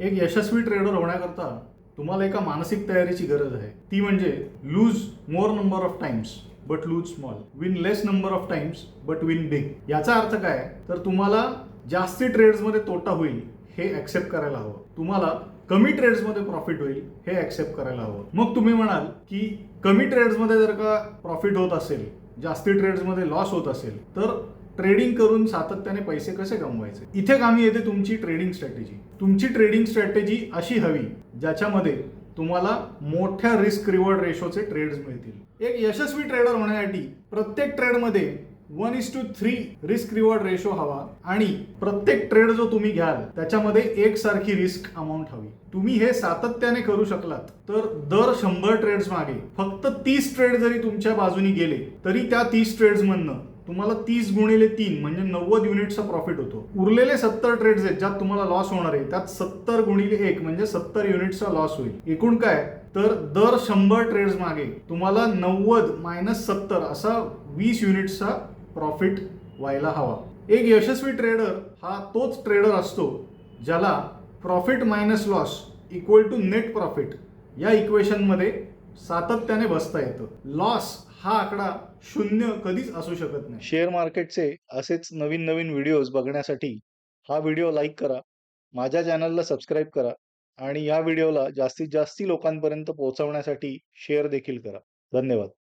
एक यशस्वी ट्रेडर होण्याकरता तुम्हाला एका मानसिक तयारीची गरज आहे. ती म्हणजे lose more number of times but lose small win less number of times but win big याचा अर्थ काय? तर तुम्हाला जास्ती ट्रेड्समध्ये तोटा होईल हे ऍक्सेप्ट करायला हवं. तुम्हाला कमी ट्रेड्समध्ये प्रॉफिट होईल हे ऍक्सेप्ट करायला हवं. मग तुम्ही म्हणाल की कमी ट्रेड्समध्ये जर का प्रॉफिट होत असेल जास्ती ट्रेड्समध्ये लॉस होत असेल तर ट्रेडिंग करून सातत्याने पैसे कसे कमवायचे? इथे कामी येते तुमची ट्रेडिंग स्ट्रॅटेजी. तुमची ट्रेडिंग स्ट्रॅटेजी अशी हवी ज्याच्यामध्ये तुम्हाला मोठ्या रिस्क रिवॉर्ड रेशोचे ट्रेड्स मिळतील. एक यशस्वी ट्रेडर होण्यासाठी प्रत्येक ट्रेडमध्ये one is to three risk reward ratio हवा आणि प्रत्येक ट्रेड जो तुम्ही घ्याल त्याच्यामध्ये एकसारखी रिस्क अमाऊंट हवी. तुम्ही हे सातत्याने करू शकलात तर दर शंभर ट्रेड्स मागे. फक्त तीस ट्रेड जरी तुमच्या बाजूनी गेले तरी त्या तीस ट्रेड्स मधनं तुम्हाला तीस गुणिले तीन म्हणजे नव्वद युनिटचा प्रॉफिट होतो. उरलेले सत्तर ट्रेड्स आहेत ज्यात तुम्हाला लॉस होणार आहे त्यात सत्तर गुणिले एक म्हणजे सत्तर युनिटचा लॉस होईल. एकूण काय? तर दर शंभर ट्रेड्स मागे तुम्हाला नव्वद मायनस सत्तर असा वीस युनिट्सचा प्रॉफिट व्हायला हवा. एक यशस्वी ट्रेडर हा तोच ट्रेडर असतो ज्याला profit minus loss equal to net profit या इक्वेशनमध्ये सातत्याने बसता येतं. लॉस हा आकडा शून्य कधीच असू शकत नाही. शेअर मार्केटचे असेच नवीन नवीन व्हिडिओज बघण्यासाठी हा व्हिडिओ लाईक करा माझ्या चॅनलला सबस्क्राईब करा आणि या व्हिडिओला जास्तीत जास्ती लोकांपर्यंत पोहोचवण्यासाठी शेअर देखील करा. धन्यवाद.